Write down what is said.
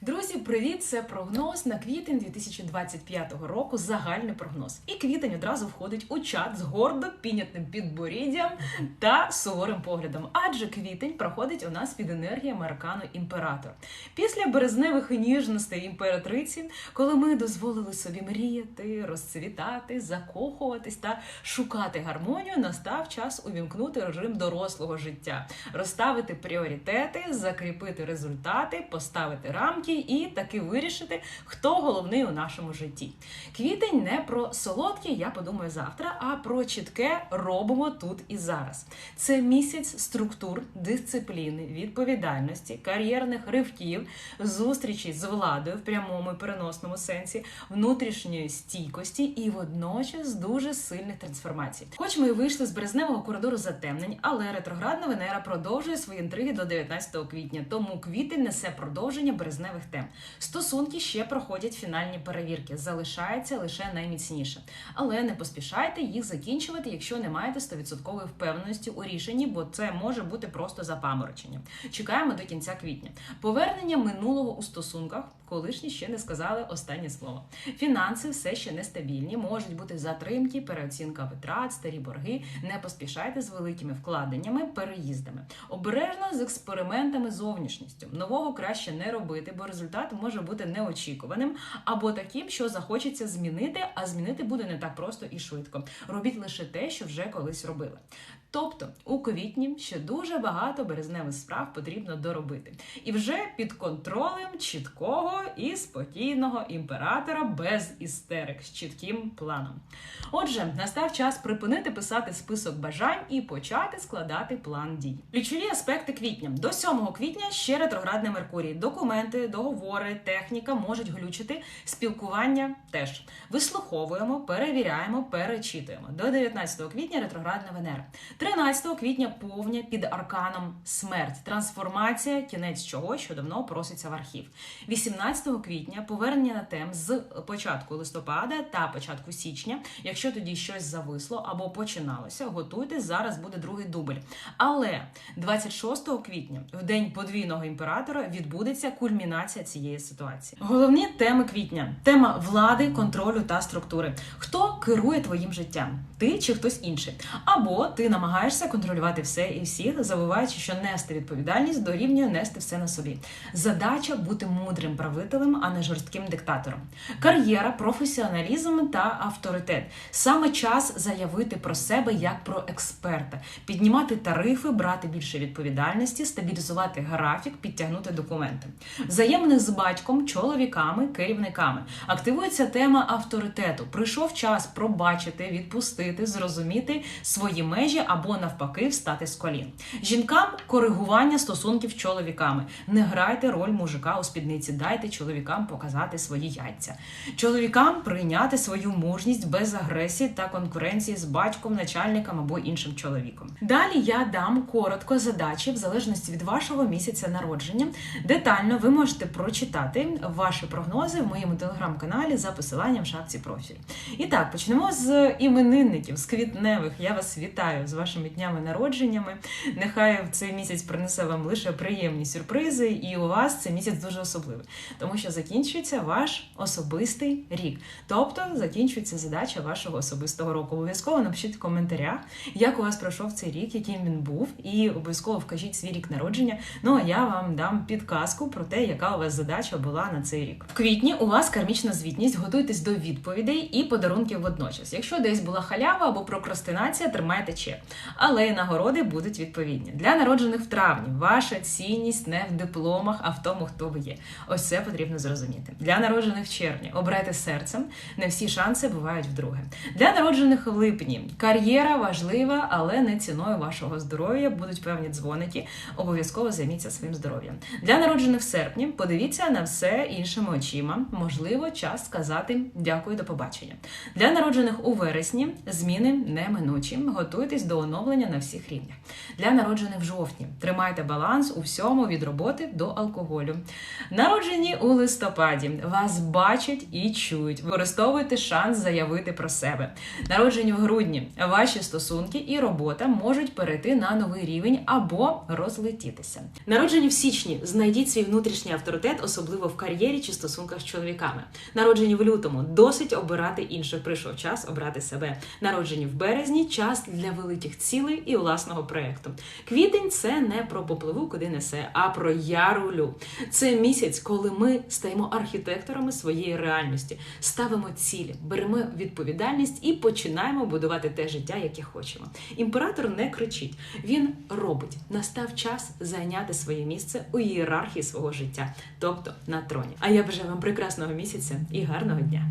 Друзі, привіт! Це прогноз на квітень 2025 року. Загальний прогноз. І квітень одразу входить у чат з гордо піднятим підборіддям та суворим поглядом. Адже квітень проходить у нас під енергіями аркану імператор. Після березневих ніжностей імператриці, коли ми дозволили собі мріяти, розцвітати, закохуватись та шукати гармонію, настав час увімкнути режим дорослого життя, розставити пріоритети, закріпити результати, поставити рамки і таки вирішити, хто головний у нашому житті. Квітень не про солодке, я подумаю завтра, а про чітке робимо тут і зараз. Це місяць структур, дисципліни, відповідальності, кар'єрних ривків, зустрічі з владою в прямому і переносному сенсі, внутрішньої стійкості і водночас дуже сильних трансформацій. Хоч ми і вийшли з березневого коридору затемнень, але ретроградна Венера продовжує свої інтриги до 19 квітня, тому квітень несе продовження березневих тем. Стосунки ще проходять фінальні перевірки, залишається лише найміцніше. Але не поспішайте їх закінчувати, якщо не маєте 100% впевненості у рішенні, бо це може бути просто запаморочення. Чекаємо до кінця квітня. Повернення минулого у стосунках колишні ще не сказали останнє слово. Фінанси все ще нестабільні, можуть бути затримки, переоцінка витрат, старі борги. Не поспішайте з великими вкладеннями, переїздами. Обережно з експериментами зовнішністю. Нового краще не робити, бо результат може бути неочікуваним або таким, що захочеться змінити, а змінити буде не так просто і швидко. Робіть лише те, що вже колись робили. Тобто у квітні ще дуже багато березневих справ потрібно доробити. І вже під контролем чіткого і спокійного імператора без істерик з чітким планом. Отже, настав час припинити писати список бажань і почати складати план дій. Ключові аспекти квітня до 7 квітня ще ретроградний Меркурій. Документи, договори, техніка можуть глючити. Спілкування теж вислуховуємо, перевіряємо, перечитуємо. До 19 квітня ретроградна Венера. 13 квітня повня під арканом смерть, трансформація, кінець чого, що давно проситься в архів. 18 квітня повернення на тем з початку листопада та початку січня. Якщо тоді щось зависло або починалося, готуйтесь, зараз буде другий дубль. Але 26 квітня, в день подвійного імператора, відбудеться кульмінація цієї ситуації. Головні теми квітня: тема влади, контролю та структури. Хто керує твоїм життям? Ти чи хтось інший? Або ти намагаєшся контролювати все і всіх, забуваючи, що нести відповідальність дорівнює нести все на собі. Задача бути мудрим правителем, а не жорстким диктатором. Кар'єра, професіоналізм та авторитет. Саме час заявити про себе як про експерта, піднімати тарифи, брати більше відповідальності, стабілізувати графік, підтягнути документи. Взаємних з батьком, чоловіками, керівниками. Активується тема авторитету. Прийшов час пробачити, відпустити, зрозуміти свої межі або навпаки встати з колін. Жінкам коригування стосунків з чоловіками. Не грайте роль мужика у спідниці, дайте чоловікам показати свої яйця. Чоловікам прийняти свою мужність без агресії та конкуренції з батьком, начальником або іншим чоловіком. Далі я дам коротко задачі в залежності від вашого місяця народження. Детально ви можете прочитати ваші прогнози в моєму телеграм-каналі за посиланням в шапці профіль. І так, почнемо з іменинників, з квітневих. Я вас вітаю з вашими днями народженнями. Нехай цей місяць принесе вам лише приємні сюрпризи, і у вас цей місяць дуже особливий, тому що закінчується ваш особистий рік. Тобто закінчується задача вашого особистого року. Обов'язково напишіть в коментарях, як у вас пройшов цей рік, яким він був, і обов'язково вкажіть свій рік народження. Ну а я вам дам підказку про те, яка у вас задача була на цей рік. В квітні у вас кармічна звітність, готуйтесь до відповідей і подарунків водночас. Якщо десь була халява або прокрастинація, тримайте чек. Але й нагороди будуть відповідні. Для народжених в травні ваша цінність не в дипломах, а в тому, хто ви є. Ось це потрібно зрозуміти. Для народжених в червні обрайте серцем. Не всі шанси бувають вдруге. Для народжених в липні кар'єра важлива, але не ціною вашого здоров'я. Будуть певні дзвоники. Обов'язково займіться своїм здоров'ям. Для народжених в серпні подивіться на все іншими очима. Можливо, час сказати дякую, до побачення. Для народжених у вересні зміни неминучі. Готуйтесь до самовстановлення на всіх рівнях. Для народжених в жовтні тримайте баланс у всьому від роботи до алкоголю. Народжені у листопаді вас бачать і чують. Використовуйте шанс заявити про себе. Народжені в грудні ваші стосунки і робота можуть перейти на новий рівень або розлетітися. Народжені в січні знайдіть свій внутрішній авторитет, особливо в кар'єрі чи стосунках з чоловіками. Народжені в лютому досить обирати інших. Прийшов час обрати себе. Народжені в березні час для великих цілей і власного проєкту. Квітень це не про попливу, куди несе, а про я рулю. Це місяць, коли ми стаємо архітекторами своєї реальності, ставимо цілі, беремо відповідальність і починаємо будувати те життя, яке хочемо. Імператор не кричить, він робить. Настав час зайняти своє місце у ієрархії свого життя, тобто на троні. А я бажаю вам прекрасного місяця і гарного дня.